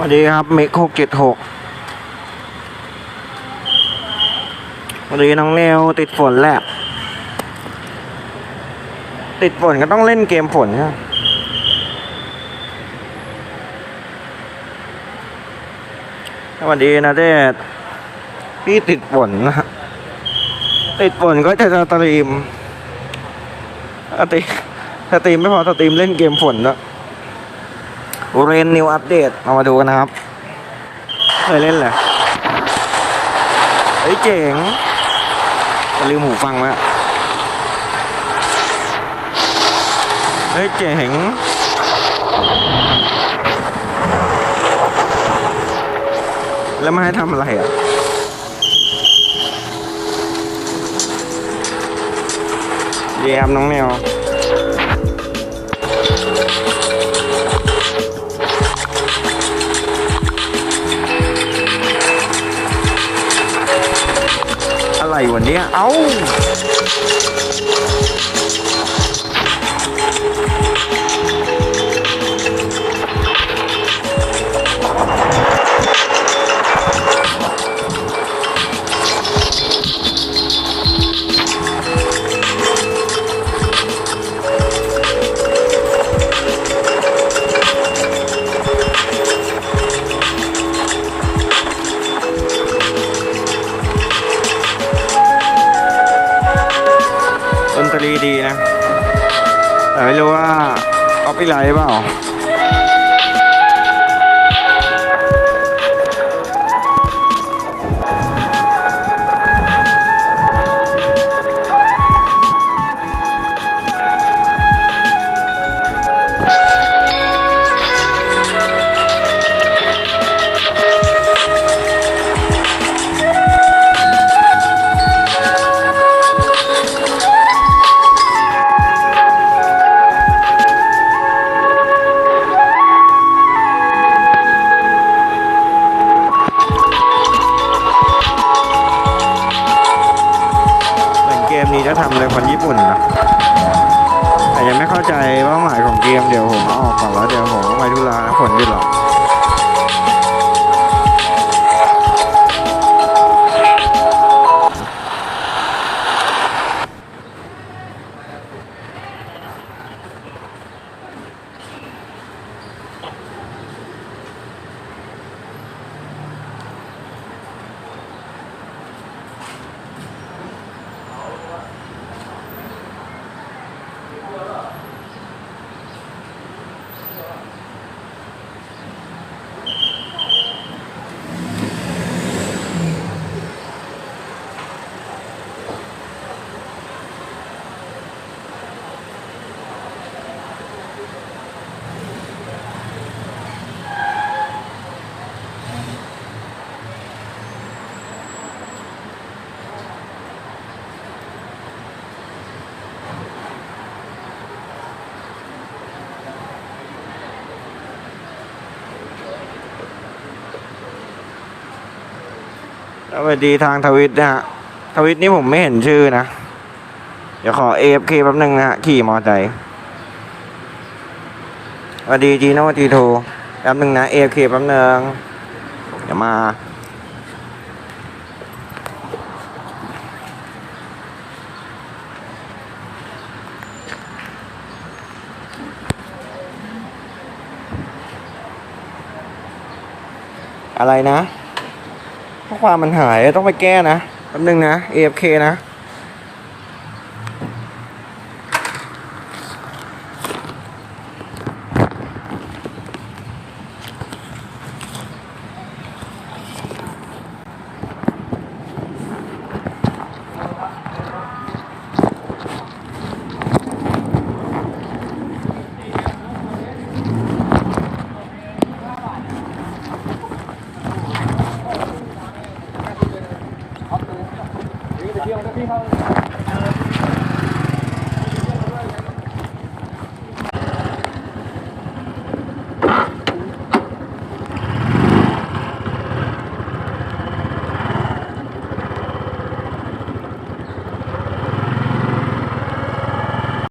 สวัสดีครับเมกหกเจ็ดหกสวัสดีน้องเนวติดฝนแหละ ติดฝนก็ต้องเล่นเกมฝนใช่ไหมสวัสดีนะเดชพี่ติดฝนนะติดฝนก็จะสตรีมสตรีมสตรีมไม่พอสตรีมเล่นเกมฝนแล้ว เรนนิวอัปเดตเอามาดูกันนะครับเคยเล่นแหละเฮ้ยเจ๋งอย่าลืมหูฟังไว้อะเฮ้ยเจ๋งแล้วมาให้ทำอะไรอะดีครับน้องแนว วันนี้ เอา้า ตอรีดีนะแต่ไม่รู้ว่าออฟฟิไลท์เปล่า ทำเลยคนญี่ปุ่นนะแต่ยังไม่เข้าใจเป้าหมายของเกมเดี๋ยวผมอออกก่อนแล้วเดี๋ยวผมไปทุระผลหยุดหรอก สวัสดีทางทวิตนะฮะทวิตนี่ผมไม่เห็นชื่อนะ เดี๋ยวขอ AFK แป๊บนึงนะฮะ ขี่มอไซค์สวัสดีจีโน่ทีโทแป๊บนึงนะ AFK แป๊บนึงเดี๋ยวมาอะไรนะ ข้อความมันหายต้องไปแก้นะแป๊บนึงนะ AFK นะ 네.